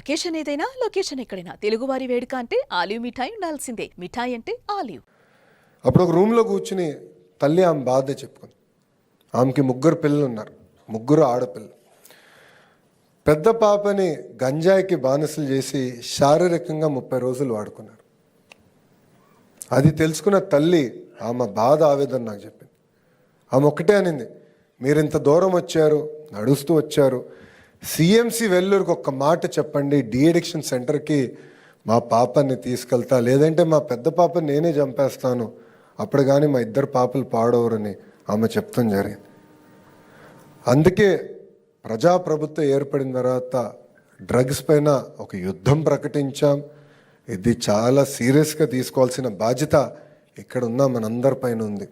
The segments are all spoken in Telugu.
అకేషన్ ఏదైనా లొకేషన్ ఎక్కడైనా. తెలుగువారి వేడుక అంటే ఆలివ్ మిఠాయి ఉండాల్సిందే. మిఠాయి అంటే ఆలివ్. అప్పుడు ఒక రూమ్లో కూర్చుని తల్లి ఆమె బాధ చెప్పుకుంది. ఆమెకి ముగ్గురు పిల్లలు ఉన్నారు. ముగ్గురు ఆడపిల్లలు. పెద్ద పాపని గంజాయికి బానిసలు చేసి శారీరకంగా ముప్పై రోజులు వాడుకున్నారు. అది తెలుసుకున్న తల్లి ఆమె బాధ ఆవేదన నాకు చెప్పింది. ఆమె ఒకటే అనింది మీరు ఇంత దూరం వచ్చారు నడుస్తూ వచ్చారు సిఎంసి వెల్లూరుకి ఒక్క మాట చెప్పండి. డిఎడిక్షన్ సెంటర్కి మా పాపని తీసుకెళ్తా లేదంటే మా పెద్ద పాపని నేనే చంపేస్తాను. అప్పుడు కానీ మా ఇద్దరు పాపలు పాడవరని ఆమె చెప్తాం జరిగింది. అందుకే ప్రజాప్రభుత్వం ఏర్పడిన తర్వాత డ్రగ్స్ పైన ఒక యుద్ధం ప్రకటించాం. ఇది చాలా సీరియస్గా తీసుకోవాల్సిన బాధ్యత ఇక్కడ ఉన్న మనందరి పైన ఉంది.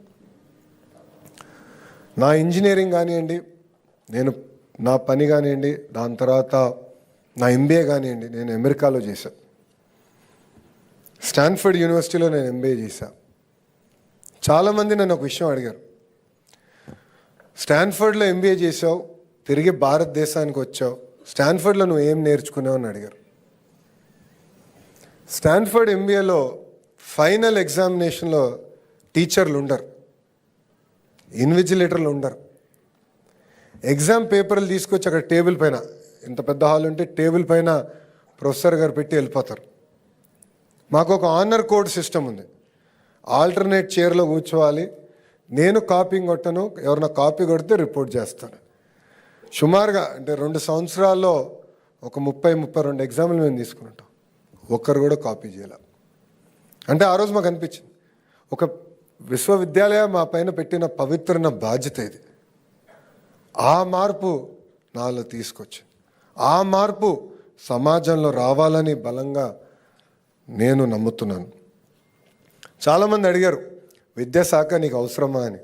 నా ఇంజనీరింగ్ కానివ్వండి నేను నా పని కానివ్వండి దాని తర్వాత నా ఎంబీఏ కానివ్వండి నేను అమెరికాలో చేశాను స్టాన్ఫర్డ్ యూనివర్సిటీలో నేను ఎంబీఏ చేశాను చాలామంది నన్ను ఒక విషయం అడిగారు. స్టాన్ఫర్డ్లో ఎంబీఏ చేసావు తిరిగి భారతదేశానికి వచ్చావు స్టాన్ఫర్డ్లో నువ్వు ఏం నేర్చుకున్నావు అని అడిగారు. స్టాన్ఫర్డ్ ఎంబీఏలో ఫైనల్ ఎగ్జామినేషన్లో టీచర్లు ఉండరు. ఇన్విజిలేటర్లు ఉండరు. ఎగ్జామ్ పేపర్లు తీసుకొచ్చి అక్కడ టేబుల్ పైన ఇంత పెద్ద హాల్ ఉంటే టేబుల్ పైన ప్రొఫెసర్ గారు పెట్టి వెళ్ళిపోతారు. మాకు ఒక ఆనర్ కోడ్ సిస్టమ్ ఉంది. ఆల్టర్నేట్ చైర్లో కూర్చోవాలి. నేను కాపింగ్ కొట్టను ఎవరైనా కాపీ కొడితే రిపోర్ట్ చేస్తాను. సుమారుగా అంటే రెండు సంవత్సరాల్లో ఒక ముప్పై ముప్పై రెండు ఎగ్జామ్లు మేము తీసుకుంటాం ఒక్కరు కూడా కాపీ చేయాల. అంటే ఆ రోజు మాకు అనిపించింది. ఒక విశ్వవిద్యాలయం మా పైన పెట్టిన పవిత్రన బాధ్యత ఇది. ఆ మార్పు నాలో తీసుకొచ్చింది ఆ మార్పు సమాజంలో రావాలని బలంగా నేను నమ్ముతున్నాను. చాలామంది అడిగారు విద్యాశాఖ నీకు అవసరమా? అని.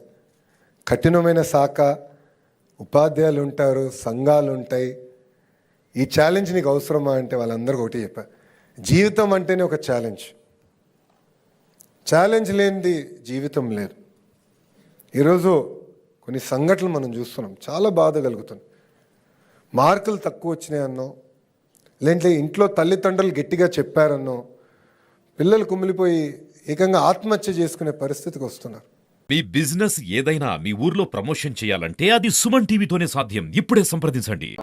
కఠినమైన శాఖ ఉపాధ్యాయులు ఉంటారు సంఘాలు ఉంటాయి ఈ ఛాలెంజ్ నీకు అవసరమా? అంటే వాళ్ళందరికీ ఒకటి చెప్పా. జీవితం అంటేనే ఒక ఛాలెంజ్. ఛాలెంజ్ లేనిది జీవితం లేదు. ఈరోజు కొన్ని సంఘటనలు మనం చూస్తున్నాం. చాలా బాధ కలుగుతుంది. మార్కులు తక్కువ వచ్చినాయన్నో లేదంటే ఇంట్లో తల్లిదండ్రులు గట్టిగా చెప్పారన్నో పిల్లలు కుమిలిపోయి ఏకంగా ఆత్మహత్య చేసుకునే పరిస్థితికి వస్తున్నారు. మీ బిజినెస్ ఏదైనా మీ ఊర్లో ప్రమోషన్ చేయాలంటే అది సుమన్ టీవీతోనే సాధ్యం. ఇప్పుడే సంప్రదించండి.